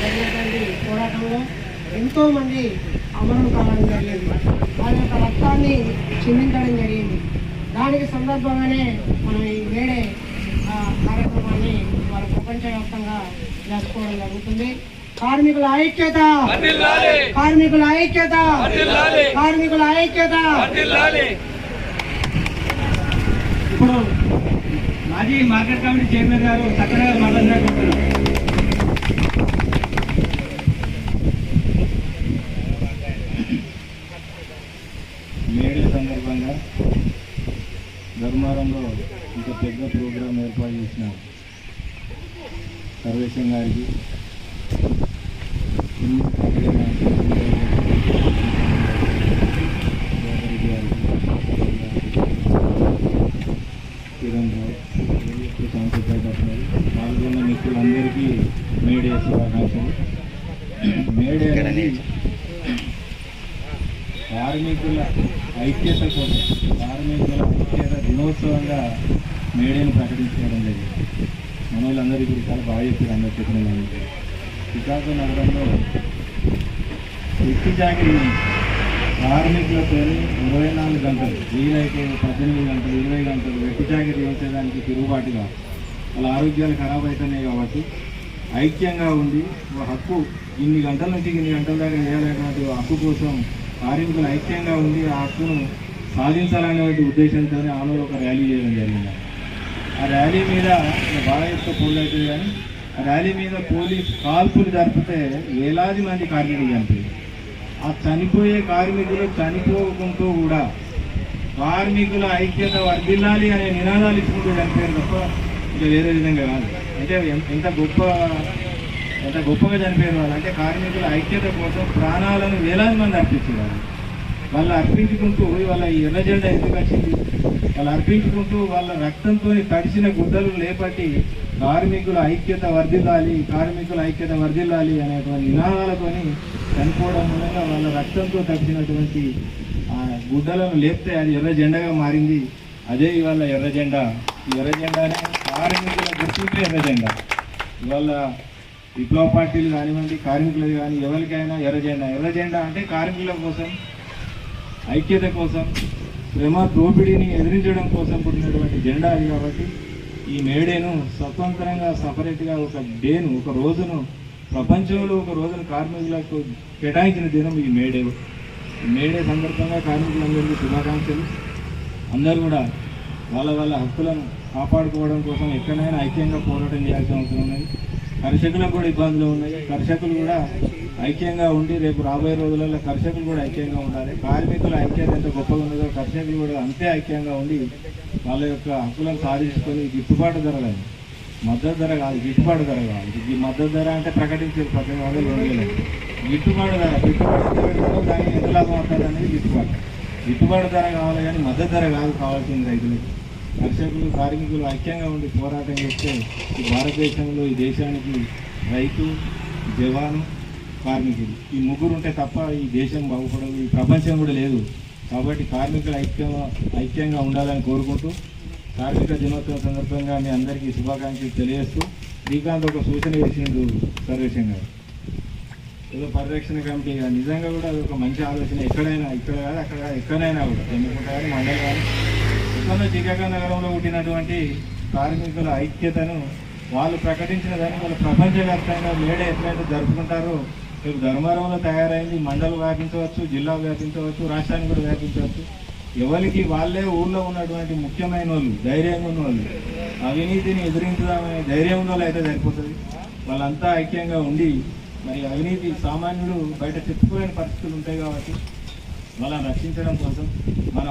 జరిగినటువంటి పోరాటంలో ఎంతో మంది అమరులు కావడం జరిగింది. వాళ్ళ యొక్క రక్తాన్ని చిందించడం జరిగింది. దానికి సందర్భంగానే మనం ఈ ఆ, కార్యక్రమాన్ని వాళ్ళ ప్రపంచవ్యాప్తంగా జరుపుకోవడం జరుగుతుంది. కార్మికుల ఐక్యత! కార్మికుల ఐక్యత! కార్మికుల ఐక్యత! ఇప్పుడు మాజీ మార్కెట్ కమిటీ చైర్మన్ గారు చక్కగా మాట్లాడుతున్నారు మేడే సందర్భంగా ధర్మారంలో ఇంత పెద్ద ప్రోగ్రాం ఏర్పాటు చేసిన సర్వేశం గారికి గారికి, కిరణ్ రావు మిత్రులందరికీ మేడే శుభాకాంక్షలు. మేడే కార్మికుల ఐక్యత కోసం కార్మికుల ఐక్యత దినోత్సవంగా మేడేని ప్రకటించుకోవడం జరిగింది. మన వాళ్ళందరూ ఇప్పుడు చాలా బాగా చెప్పారు అందరు చెప్పిన. శ్రీకాకుళం నగరంలో ఎట్టి జాగిరి కార్మికులతో ఇరవై నాలుగు గంటలు వీలైతే పద్దెనిమిది గంటలు ఇరవై గంటలు వెట్టి జాగిరి చేసేదానికి తిరుగుబాటుగా వాళ్ళ ఆరోగ్యాలు ఖరాబ్ అవుతున్నాయి కాబట్టి ఐక్యంగా ఉండి హక్కు ఇన్ని గంటల నుంచి ఇన్ని గంటల దాకా చేయాలనేటువంటి హక్కు కోసం కార్మికులు ఐక్యంగా ఉండి ఆ హక్కును సాధించాలనేటువంటి ఉద్దేశంతో ఆమె ఒక ర్యాలీ చేయడం జరిగింది. ఆ ర్యాలీ మీద బాగా చెప్తే పోలు అవుతుంది కానీ ఆ ర్యాలీ మీద పోలీస్ కాల్పులు జరిపితే వేలాది మంది కార్మికులు చనిపోయారు. ఆ చనిపోయే కార్మికులు చనిపోకుంటూ కూడా కార్మికుల ఐక్యత వర్ధిల్లాలి అనే నినాదాలు ఇచ్చుకుంటూ చనిపోయారు తప్ప ఇంకా వేరే విధంగా కాదు. అంటే ఎంత గొప్ప ఎంత గొప్పగా చనిపోయారు వాళ్ళు? అంటే కార్మికుల ఐక్యత కోసం ప్రాణాలను వేలాది మంది అర్పించేవారు. వాళ్ళు అర్పించుకుంటూ వాళ్ళ ఈ ఎర్ర జెండా ఎందుకు వచ్చింది? వాళ్ళు అర్పించుకుంటూ వాళ్ళ రక్తంతో తడిసిన గుడ్డలు లేపట్టి కార్మికుల ఐక్యత వర్ధిల్లాలి కార్మికుల ఐక్యత వర్ధిల్లాలి అనేటువంటి నినాదాలతోని చనిపోవడం మూలంగా వాళ్ళ రక్తంతో తడిచినటువంటి ఆ గుడ్డలను లేపితే అది ఎర్ర జెండాగా మారింది. అదే ఇవాళ ఎర్ర జెండా ఎర్ర జెండానే కార్మికుల గుర్తింపు ఎర్రజెండా ఇవాళ విప్లవ పార్టీలు కానివ్వండి కార్మికులు కానీ ఎవరికైనా ఎర్రజెండా. ఎర్రజెండా జెండా అంటే కార్మికుల కోసం ఐక్యత కోసం శ్రమ దోపిడీని ఎదిరించడం కోసం పుట్టినటువంటి జెండా అది కాబట్టి ఈ మేడేను స్వతంత్రంగా సపరేట్గా ఒక డేను ఒక రోజును ప్రపంచంలో ఒక రోజును కార్మికులకు కేటాయించిన దినం ఈ మేడే. ఈ మేడే సందర్భంగా కార్మికులందరికీ శుభాకాంక్షలు. అందరూ కూడా వాళ్ళ వాళ్ళ హక్కులను కాపాడుకోవడం కోసం ఎక్కడైనా ఐక్యంగా పోరాటం చేయాల్సిన అవసరం ఉన్నది. కర్షకులకు కూడా ఇబ్బందులు ఉన్నాయి. కర్షకులు కూడా ఐక్యంగా ఉండి రేపు రాబోయే రోజులలో కర్షకులు కూడా ఐక్యంగా ఉండాలి. కార్మికుల ఐక్యత ఎంత గొప్పగా ఉన్నదో కర్షకులు కూడా అంతే ఐక్యంగా ఉండి వాళ్ళ యొక్క హక్కులను సాధించుకొని గిట్టుబాటు ధరలని మద్దతు ధర కాదు గిట్టుబాటు ధర కాదు. ఈ మద్దతు ధర అంటే ప్రకటించారు పద్దెనిమిది వందలు రెండు వేలు. గిట్టుబాటు ధర గిట్టుబాటు ఎంత పెడతారో దానికి ఎంత లాభం అవుతుంది అనేది గిట్టుబాటు. గిట్టుబాటు ధర కావాలి కానీ మద్దతు ధర కాదు కావాల్సింది రైతులకు. కర్షకులు కార్మికులు ఐక్యంగా ఉండి పోరాటం చేస్తే ఈ భారతదేశంలో ఈ దేశానికి రైతు జవాను కార్మికులు. ఈ ముగ్గురు ఉంటే తప్ప ఈ దేశం బాగుపడదు ఈ ప్రపంచం కూడా లేదు. కాబట్టి కార్మికులు ఐక్యంగా ఐక్యంగా ఉండాలని కోరుకుంటూ కార్మిక దినోత్సవం సందర్భంగా మీ అందరికీ శుభాకాంక్షలు తెలియజేస్తూ శ్రీకాంత్ ఒక సూచన చేసిండు సర్వేశం గారు. ఏదో పరిరక్షణ కమిటీ నిజంగా కూడా అది ఒక మంచి ఆలోచన. ఎక్కడైనా ఇక్కడ కాదు అక్కడ ఎక్కడైనా కూడా. ఎన్నుకుంటా కానీ మండలి కానీ ఎక్కడో శ్రీకాకుళం నగరంలో ఉండినటువంటి కార్మికుల ఐక్యతను వాళ్ళు ప్రకటించిన దాన్ని వాళ్ళు ప్రపంచవ్యాప్తంగా మేడ ఎట్లయితే జరుపుకుంటారో రేపు ధర్మారంలో తయారైంది మండలం వ్యాపించవచ్చు జిల్లా వ్యాపించవచ్చు రాష్ట్రానికి కూడా వ్యాపించవచ్చు. ఎవరికి వాళ్ళే ఊళ్ళో ఉన్నటువంటి ముఖ్యమైన వాళ్ళు ధైర్యంగా ఉన్న వాళ్ళు అవినీతిని ఎదిరించుదామనే ధైర్యం ఉన్న వాళ్ళు అయితే సరిపోతుంది. వాళ్ళంతా ఐక్యంగా ఉండి మరి అవినీతి సామాన్యుడు బయట చెప్పుకోలేని పరిస్థితులు ఉంటాయి కాబట్టి వాళ్ళని రక్షించడం కోసం మన